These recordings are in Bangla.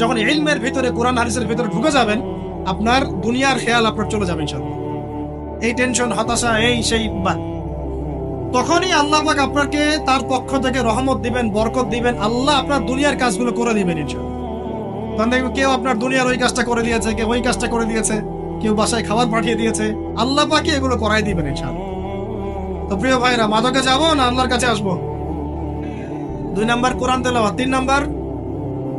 যখন ইলমের ভিতরে, কোরআন হাদিসের ভিতরে ঢুকে যাবেন, আপনার দুনিয়ার খেয়াল আপনার চলে যাবে ইনশাআল্লাহ। এই টেনশন হতাশা, এই সেই বাদ। তখনই আল্লাহ পাক আপনাকে তার পক্ষ থেকে রহমত দিবেন, বরকত দিবেন, আল্লাহ আপনার দুনিয়ার কাজগুলো করে দিবেন দেখবেন কেউ আপনার দুনিয়ার ওই কাজটা করে দিয়েছে, কেউ ওই কাজটা করে দিয়েছে, কেউ বাসায় খাবার পাঠিয়ে দিয়েছে, আল্লাহ পাকে এগুলো করাই দিবেন ইনশাআল্লাহ। তো প্রিয় ভাইরা, মাদকে যাব না আল্লাহর কাছে আসব? দুই নাম্বার কোরআন তেলাওয়াত, তিন নাম্বার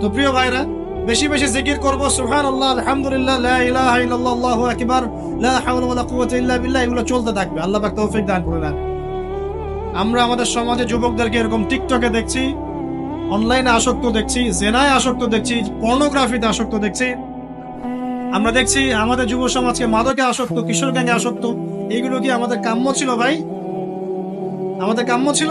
তো প্রিয় ভাইরা, বেশি বেশি জিকির করব। আলহামদুলিল্লাহ ইল্লাল্লাহ আল্লাহু ওয়ালা কুওয়াতা এগুলো চলতে থাকবে। আল্লাহ পাক তৌফিক দান করে দেন আমরা আমাদের সমাজে যুবকদেরকে এরকম টিকটকে দেখছি, অনলাইনে আসক্ত দেখছি, জেনায় আসক্ত দেখছি, পর্নোগ্রাফিতে আসক্ত দেখছি। আমরা দেখছি আমাদের যুব সমাজকে মাদকে আসক্ত, কিশোর গ্যাংয়ে আসক্ত। এগুলো কি আমাদের কাম্য ছিল ভাই? আমাদের কাম্য ছিল?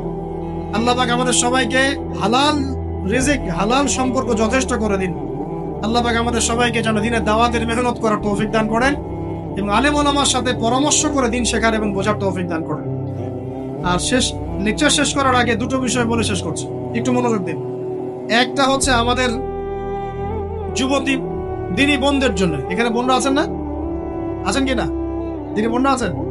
আল্লাহ পাক আমাদের সবাইকে হালাল রিজিক, হালাল সম্পর্ক যথেষ্ট করে দিন। আল্লাহ পাক আমাদের সবাইকে যেন দিনের দাওয়াতের মেহনত করার তৌফিক দান করেন এবং আলেম ওলামার সাথে পরামর্শ করে দিন শেখার এবং বোঝার তৌফিক দান করেন। আর শেষ লেকচার শেষ করার আগে দুটো বিষয় বলে শেষ করছি। একটু মনোযোগ দিন। একটা হচ্ছে আমাদের যুবতী, দিনী বোনদের জন্য। এখানে বোনরা আছেন না? আছেন কি না? দিনী বোনরা আছেন?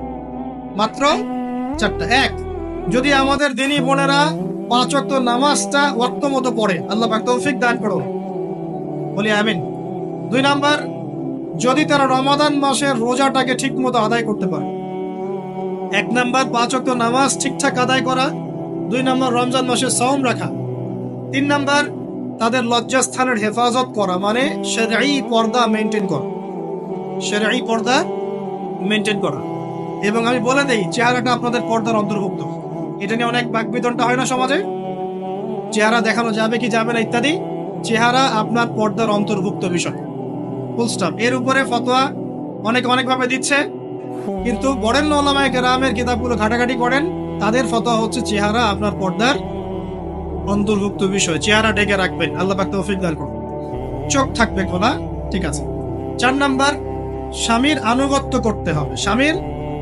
মাত্র চারটা। এক, যদি আমাদের দিনী বোনেরা পাঁচ ওয়াক্ত নামাজটা ওয়াক্ত মতো পড়ে, আল্লাহ পাক তৌফিক দান করো। বলি আমিন। দুই নাম্বার, যদি তারা রমাদান মাসের রোজাটাকে ঠিক মতো আদায় করতে পারে। এক নাম্বার, পাঁচ ওয়াক্ত নামাজ ঠিকঠাক আদায় করা। দুই নাম্বার, রমজান মাসে সওম রাখা। তিন নাম্বার, তাদের লজ্জাস্থানের হেফাজত করা মানে সেরাই পর্দা মেনটেন করা। সেরাই পর্দা মেনটেন করা। এবং আমি বলে দেই, চেহারাটা আপনাদের পর্দার অন্তর্ভুক্ত। এটা নিয়ে অনেক বাকবিতনটা হয় না সমাজে? চেহারা দেখানো যাবে কি যাবে না ইত্যাদি? চেহারা আপনার পর্দার অন্তর্ভুক্ত বিষয়। ফুল স্টপ এর উপরে ফতোয়া অনেক অনেকভাবে দিচ্ছে। কিন্তু বরেন ওলামায় গ্রামের কিতাবগুলো ঘাটাঘাটি করেন, তাদের ফতোয়া হচ্ছে চেহারা আপনার পর্দার অন্তর্ভুক্ত বিষয়। চেহারা ডেকে রাখবেন। আল্লাহ পাক তৌফিক দান করুন। চোখ থাকবে খোলা, ঠিক আছে। চার নাম্বার, স্বামীর আনুগত্য করতে হবে। স্বামীর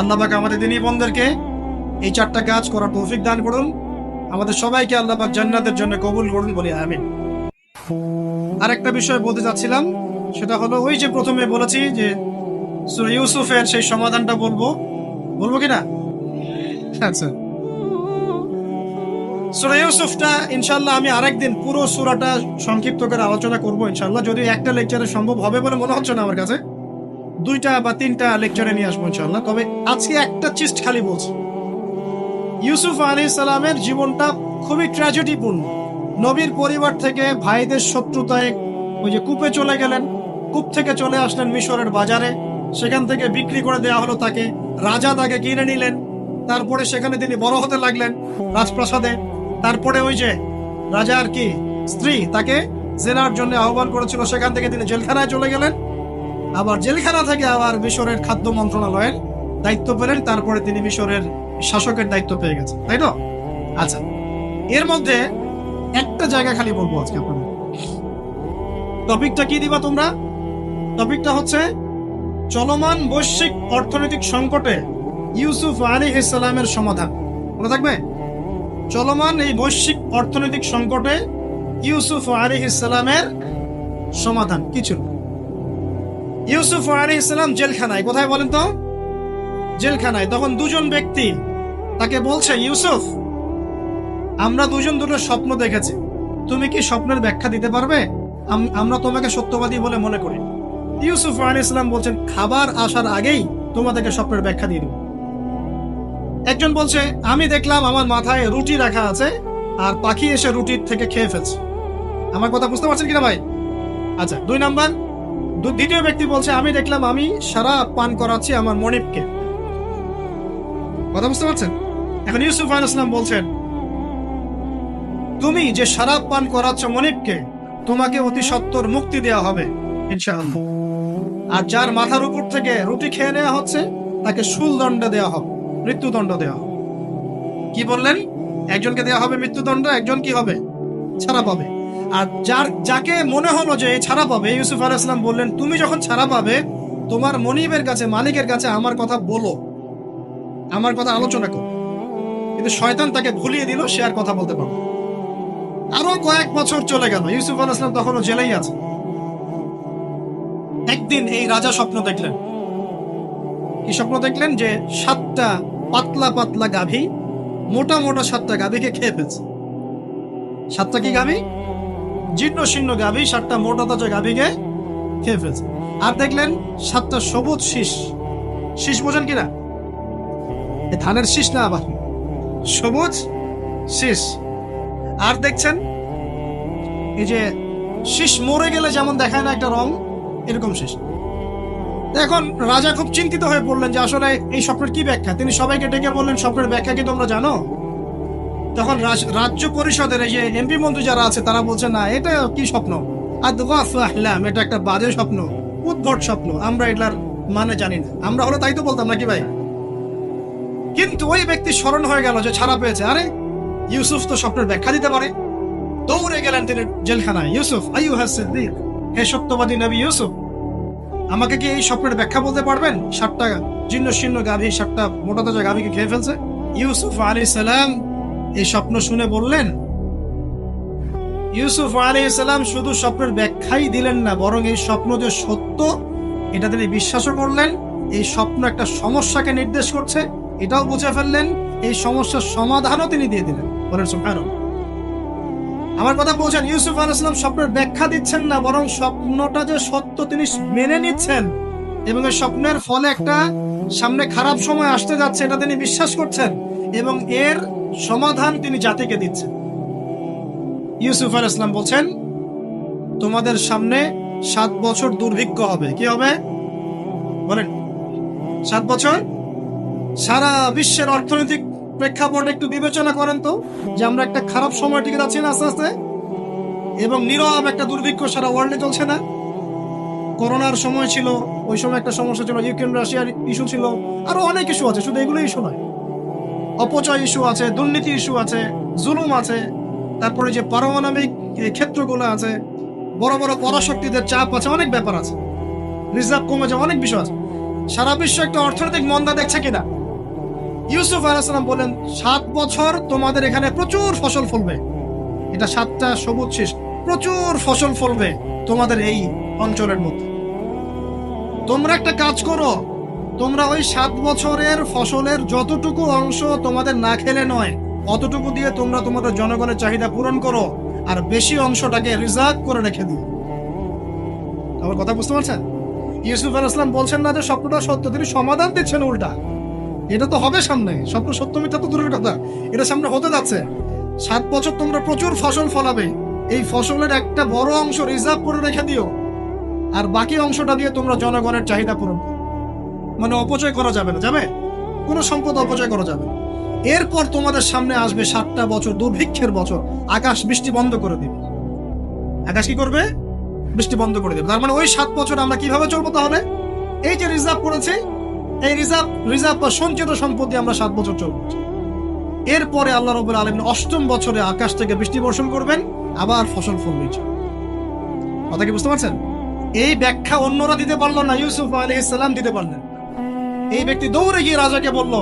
আল্লাহ পাক আমাদের দিনী বন্ধেরকে এই চারটা কাজ করার তৌফিক দান করুন। আমাদের সবাইকে আল্লাহ পাক জান্নাতের জন্য কবুল করুন বলি আমিন। আর একটা বিষয় বলতে চাচ্ছিলাম, সেটা হলো ওই যে প্রথমে বলেছি যে সূরা ইউসুফের সেই সমাধানটা বলব। বলব কিনা আচ্ছা। সূরা ইউসুফটা ইনশাল্লাহ আমি আরেকদিন পুরো সূরাটা সংক্ষিপ্ত করে আলোচনা করব ইনশাল্লাহ যদি একটা লেকচারে সম্ভব হবে বলে মনে হচ্ছে না আমার কাছে। দুইটা বা তিনটা লেকচারে নিয়ে আসব ইনশাল্লাহ তবে আজকে একটা চিস্ট খালি বলছি। ইউসুফ আলী সালামের জীবনটা খুবই ট্র্যাজেডিপূর্ণ নবীর পরিবার থেকে ভাইদের শত্রুতায় ওই যে কূপে চলে গেলেন। কূপ থেকে চলে আসলেন মিশরের বাজারে। সেখান থেকে বিক্রি করে দেওয়া হলো তাকে। রাজা তাকে কিনে নিলেন। তারপরে সেখানে তিনি বড় হতে লাগলেন রাজপ্রাসাদে। তারপরে ওই যে রাজার কি স্ত্রী তাকে জেনার জন্য আহ্বান করেছিল, সেখান থেকে তিনি জেলখানায় চলে গেলেন। আবার জেলখানা থেকে আবার মিশরের খাদ্য মন্ত্রণালয়ের দায়িত্ব পেলেন, তারপরে তিনি মিশরের শাসকের দায়িত্ব পেয়ে গেছেন, তাই তো? আচ্ছা এর মধ্যে একটা জায়গা খালি বলব আজকে আপনাদের। টপিকটা কি দিবা তোমরা? টপিকটা হচ্ছে চলমান বৈশ্বিক অর্থনৈতিক সংকটে ইউসুফ আলী ইসলামের সমাধান। মনে থাকবে? চলমান এই বৈশ্বিক অর্থনৈতিক সংকটে ইউসুফ আলী ইসলামের সমাধান। কিছু ছিল? ইউসুফ আলী ইসলাম জেলখানায়, কোথায় বলেন তো? জেলখানায়। তখন দুজন ব্যক্তি তাকে বলছে, ইউসুফ, আমরা দুজন দুটো স্বপ্ন দেখেছি। তুমি কি স্বপ্নের ব্যাখ্যা দিতে পারবে? আমরা তোমাকে সত্যবাদী বলে মনে করি। ইউসুফ আলী ইসলাম বলছেন, খাবার আসার আগেই তোমাদেরকে স্বপ্নের ব্যাখ্যা দিয়ে দেব। একজন বলছে, আমি দেখলাম আমার মাথায় রুটি রাখা আছে আর পাখি এসে রুটির থেকে খেয়ে ফেলছে। আমার কথা বুঝতে পারছেন কিনা ভাই? আচ্ছা দুই নাম্বার দ্বিতীয় ব্যক্তি বলছে, আমি দেখলাম আমি সারা পান করাচ্ছি আমার মনিবকে। কথা বুঝতে পারছেন? এখন ইউসুফ আল বলছেন, তুমি যে শরাব পান করাচ্ছ মনিবকে, তোমাকে অতি সত্তর মুক্তি দেওয়া হবে আর যার মাথার উপর থেকে রুটি খেয়ে নেওয়া হচ্ছে, তাকে শুল দণ্ড দেওয়া হবে, মৃত্যুদণ্ড দেওয়া হবে। কি বললেন? একজনকে দেওয়া হবে মৃত্যুদণ্ড, একজন কি হবে? ছাড়া পাবে। আর যার, যাকে মনে হলো যে ছাড়া পাবে, ইউসুফ আল ইসলাম বললেন, তুমি যখন ছাড়া পাবে, তোমার মনিবের কাছে, মালিকের কাছে আমার কথা বলো। আমার কথা আলোচনা করো। কিন্তু শয়তান তাকে ভুলিয়ে দিল, সে আর কথা বলতে পারবে আরও কয়েক বছর চলে গেল, ইউসুফ আল ইসলাম তখনও জেলেই আছে। একদিন এই রাজা স্বপ্ন দেখলেন। কি স্বপ্ন দেখলেন? যে সাতটা পাতলা পাতলা গাভী, মোটা মোটা সাতটা গাভীকে খেয়ে ফেলছে। সাতটা কি গাভী? জীর্ণ শীর্ণ গাভী, সাতটা মোটা তাজা গাভীকে খেয়ে ফেলছে। আর দেখলেন সাতটা সবুজ শীষ। শীষ বোঝেন কিনা? ধানের শীষ না আবার? সবুজ শীষ। আর দেখছেন, এই যে শীষ মরে গেলে যেমন দেখায় না একটা রং, এরকম শেষ। এখন রাজা খুব চিন্তিত হয়ে পড়লেন যে আসলে এই স্বপ্নের কি ব্যাখ্যা? তিনি সবাইকে ডেকে বললেন, স্বপ্নের ব্যাখ্যা কি তোমরা জানো? তখন রাজ্য পরিষদের এই যে এমপি মন্ত্রী যারা আছে, তারা বলছে, না, এটা কি স্বপ্ন? আর আহলাম এটা একটা বাজে স্বপ্ন, উদ্ভট স্বপ্ন, আমরা এটার মানে জানি না। আমরা হলে তাই তো বলতাম নাকি ভাই? কিন্তু ওই ব্যক্তি স্মরণ হয়ে গেল যে ছাড়া পেয়েছে। আরে, ইউসুফ তো স্বপ্নের ব্যাখ্যা দিতে পারে। দৌড়ে গেলেন তিনি জেলখানায়। ইউসুফ আইয়ু সিদ্দিক, হে সত্যবাদী নবী ইউসুফ, আমাকে কি এই স্বপ্নের ব্যাখ্যা বলতে পারবেন? সাতটা জীর্ণ শীর্ণ গাভী, সাতটা মোটা তাজা গাভীকে খেয়ে ফেলছে। ইউসুফ আলী সালাম এই স্বপ্ন শুনে বললেন, ইউসুফ আলী শুধু স্বপ্নের ব্যাখ্যাই দিলেন না, বরং এই স্বপ্ন যে সত্য, এটা তিনি বিশ্বাসও করলেন। এই স্বপ্ন একটা সমস্যাকে নির্দেশ করছে, এটাও বুঝে ফেললেন। এই সমস্যার সমাধানও তিনি দিয়ে দিলেন। বলেন, সুবহানাল্লাহ। আমার কথা বলছেন ইউসুফ আল ইসলাম স্বপ্নের ব্যাখ্যা দিচ্ছেন না, বরং স্বপ্নটা যে সত্য তিনি মেনে নিচ্ছেন, এবং এই স্বপ্নের ফলে একটা সামনে খারাপ সময় আসতে যাচ্ছে, এটা তিনি বিশ্বাস করছেন, এবং এর সমাধান তিনি জাতিকে দিচ্ছেন। ইউসুফ আল ইসলাম বলছেন, তোমাদের সামনে সাত বছর দুর্ভিক্ষ হবে। কি হবে? বলেন। সাত বছর? সারা বিশ্বের অর্থনৈতিক প্রেক্ষাপট একটু বিবেচনা করেন তো, যে আমরা একটা খারাপ সময় টিকে যাচ্ছি না আস্তে আস্তে, এবং নীরব একটা দুর্ভিক্ষ সারা ওয়ার্ল্ডে চলছে না। করোনার সময় ছিল, ওই সময় একটা সমস্যা ছিল, ইউক্রেন, রাশিয়ার ইস্যু ছিল, আরও অনেক ইস্যু আছে, শুধু এগুলো ইস্যু নয়। অপচয় ইস্যু আছে, দুর্নীতি ইস্যু আছে, জুলুম আছে, তারপরে যে পারমাণবিক ক্ষেত্রগুলো আছে, বড় বড় পরাশক্তিদের চাপ আছে, অনেক ব্যাপার আছে। রিজার্ভ কমে যাওয়া অনেক বিষয় আছে। সারা বিশ্ব একটা অর্থনৈতিক মন্দা দেখছে কিনা? ইউসুফ আলাইসালাম বলেন, সাত বছর তোমাদের এখানে প্রচুর ফসল ফলবে। এটা সাতটা সবুজ শেষ। প্রচুর ফসল ফলবে তোমাদের এই অঞ্চলের মধ্যে। তোমরা একটা কাজ করো তোমরা ওই সাত বছরের ফসলের যতটুকু অংশ তোমাদের না খেলে নয়, অতটুকু দিয়ে তোমরা তোমাদের জনগণের চাহিদা পূরণ করো আর বেশি অংশটাকে রিজার্ভ করে রেখে দিও। আমার কথা বুঝতে পারছেন? ইউসুফ আল ইসলাম বলছেন না যে স্বপ্নটা সত্য, তিনি সমাধান দিচ্ছেন উল্টা। এটা তো হবে সামনে, স্বপ্ন সত্য মিথ্যা তো দূরের কথা, এটা সামনে হতে যাচ্ছে। সাত বছর তোমরা প্রচুর ফসল ফলাবে, এই ফসলের একটা বড় অংশ রিজার্ভ করে রেখে দিও, আর বাকি অংশটা দিয়ে তোমরা জনগণের চাহিদা পূরণ করো। মানে অপচয় করা যাবে না, যাবে? কোনো সম্পদ অপচয় করা যাবে এরপর তোমাদের সামনে আসবে সাতটা বছর, দুর্ভিক্ষের বছর। আকাশ বৃষ্টি বন্ধ করে দিবে। আকাশ কি করবে? বৃষ্টি বন্ধ করে দেবে। তার মানে ওই সাত বছর আমরা কীভাবে চলবো তাহলে? এই যে রিজার্ভ করেছি, এই রিজার্ভ রিজার্ভ বা সঞ্চিত সম্পত্তি আমরা সাত বছর চলবো। এরপরে আল্লাহ রবুল আলমিন অষ্টম বছরে আকাশ থেকে বৃষ্টি বর্ষণ করবেন, আবার ফসল ফলবে কথা কি বুঝতে পারছেন? এই ব্যাখ্যা অন্যরা দিতে পারল না, ইউসুফ আলহিসাল্লাম দিতে পারলেন। এই ব্যক্তি দৌড়ে গিয়ে রাজাকে বলল,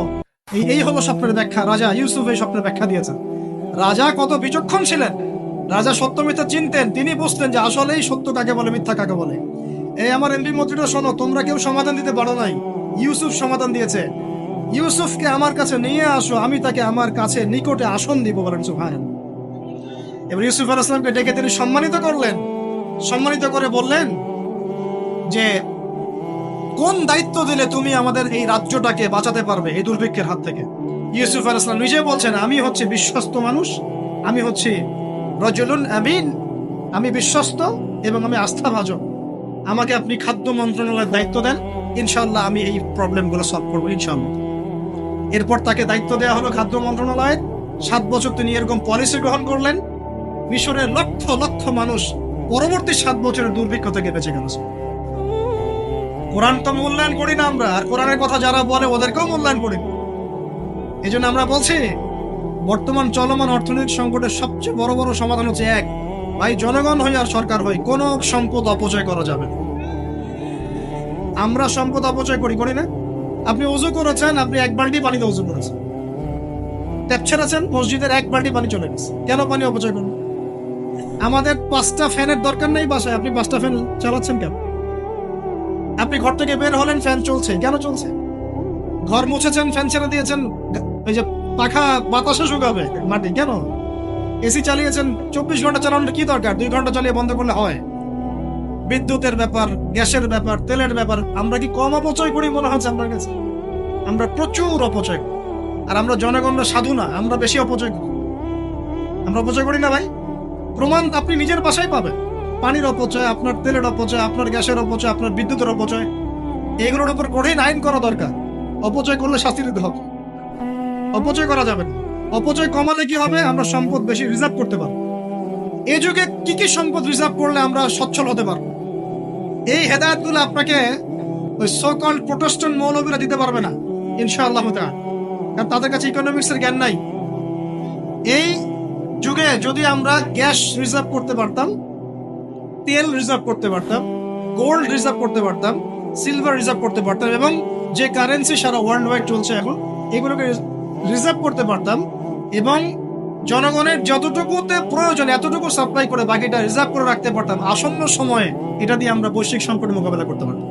এই এই হলো স্বপ্নের ব্যাখ্যা। রাজা ইউসুফ এই স্বপ্নের ব্যাখ্যা দিয়েছেন। রাজা কত বিচক্ষণ ছিলেন। রাজা সত্য মিথ্যা চিনতেন। তিনি বুঝতেন যে আসলেই সত্য কাকে বলে, মিথ্যা কাকে বলে। এই আমার এমপি মন্ত্রীরা শোনো, তোমরা কেউ সমাধান দিতে পারো নাই। ইউসুফ সমাধান দিয়েছে। ইউসুফকে আমার কাছে নিয়ে আসো, আমি তাকে আমার কাছে নিকটে আসন দিব বলেন সুহায়ন এবার ইউসুফ আল ইসলামকে ডেকে তিনি সম্মানিত করলেন। সম্মানিত করে বললেন যে কোন দায়িত্ব দিলে তুমি আমাদের এই রাজ্যটাকে বাঁচাতে পারবে এই দুর্ভিক্ষের হাত থেকে? ইউসুফ আল ইসলাম নিজে বলছেন, আমি হচ্ছে বিশ্বস্ত মানুষ, আমি হচ্ছি রজলুন আমিন, আমি বিশ্বস্ত এবং আমি আস্থাভাজন। আমাকে আপনি খাদ্য মন্ত্রণালয়ের দায়িত্ব দেন ইনশাল্লাহ আমি এই প্রবলেমগুলো সলভ করব ইনশাল্লাহ এরপর তাকে দায়িত্ব দেওয়া হলো খাদ্য মন্ত্রণালয়ের। সাত বছর তিনি এরকম পলিসি গ্রহণ করলেন, মিশরের লক্ষ লক্ষ মানুষ পরবর্তী সাত বছরের দুর্ভিক্ষ থেকে বেঁচে গেল। কোরআন তো মূল্যায়ন করি না আমরা, আর কোরআনের কথা যারা বলে ওদেরকেও মূল্যায়ন করি। এই জন্য আমরা বলছি, বর্তমান চলমান অর্থনৈতিক সংকটের সবচেয়ে বড় বড় সমাধান হচ্ছে এক, ভাই জনগণ হই আর সরকার হই, কোন সম্পদ অপচয় করা যাবে না। আমরা সম্পদ অপচয় করি করি না। আপনি উজু করেছেন, আপনি এক বালতি পানিতে উজু করেছেন। ট্যাপ ছেড়েছেন, মসজিদের এক বালতি পানি চলে গেছে। কেন পানি অপচয় করবেন আমাদের পাঁচটা ফ্যানের দরকার নেই বাসায়, আপনি পাঁচটা ফ্যান চালাচ্ছেন কেন? আপনি ঘর থেকে বের হলেন, ফ্যান চলছে। কেন চলছে? ঘর মুছেছেন, ফ্যান ছেড়ে দিয়েছেন ওই যে পাখা বাতাসে শুকাবে মাটি, কেন? এসি চালিয়েছেন, চব্বিশ ঘণ্টা চালানোর কি দরকার? দুই ঘণ্টা চালিয়ে বন্ধ করলে হয়। বিদ্যুতের ব্যাপার, গ্যাসের ব্যাপার, তেলের ব্যাপার, আমরা কি কম অপচয় করি মনে হচ্ছে আপনার কাছে? আমরা প্রচুর অপচয় করি। আর আমরা জনগণরা সাধু না, আমরা বেশি অপচয় করি। আমরা অপচয় করি না ভাই। প্রমাণ আপনি নিজের বাসায় পাবেন। পানির অপচয়, আপনার তেলের অপচয়, আপনার গ্যাসের অপচয়, আপনার বিদ্যুতের অপচয়, এগুলোর উপর কঠিন আইন করা দরকার। অপচয় করলে শাস্তি দিতে হবে। অপচয় করা যাবে না। অপচয় কমালে কি হবে? আমরা সম্পদ বেশি রিজার্ভ করতে পারব। এই যুগে কি কি সম্পদ রিজার্ভ করলে আমরা সচ্ছল হতে পারব? এই হেদায়তগুলো আপনাকে ওই সকল প্রোটেস্টন মৌলবীরা দিতে পারবে না, ইনশাআল্লাহ। কারণ তাদের কাছে ইকোনমিক্স এর জ্ঞান নাই। এই যুগে যদি আমরা গ্যাস রিজার্ভ করতে পারতাম তেল রিজার্ভ করতে পারতাম গোল্ড রিজার্ভ করতে পারতাম সিলভার রিজার্ভ করতে পারতাম এবং যে কারেন্সি সারা ওয়ার্ল্ড ওয়াইড চলছে এখন, এগুলোকে রিজার্ভ করতে পারতাম এবং জনগণের যতটুকুতে প্রয়োজন, এতটুকু সাপ্লাই করে বাকিটা রিজার্ভ করে রাখতে পারতাম, আসন্ন সময়ে এটা দিয়ে আমরা বৈশ্বিক সংকট মোকাবেলা করতে পারতাম।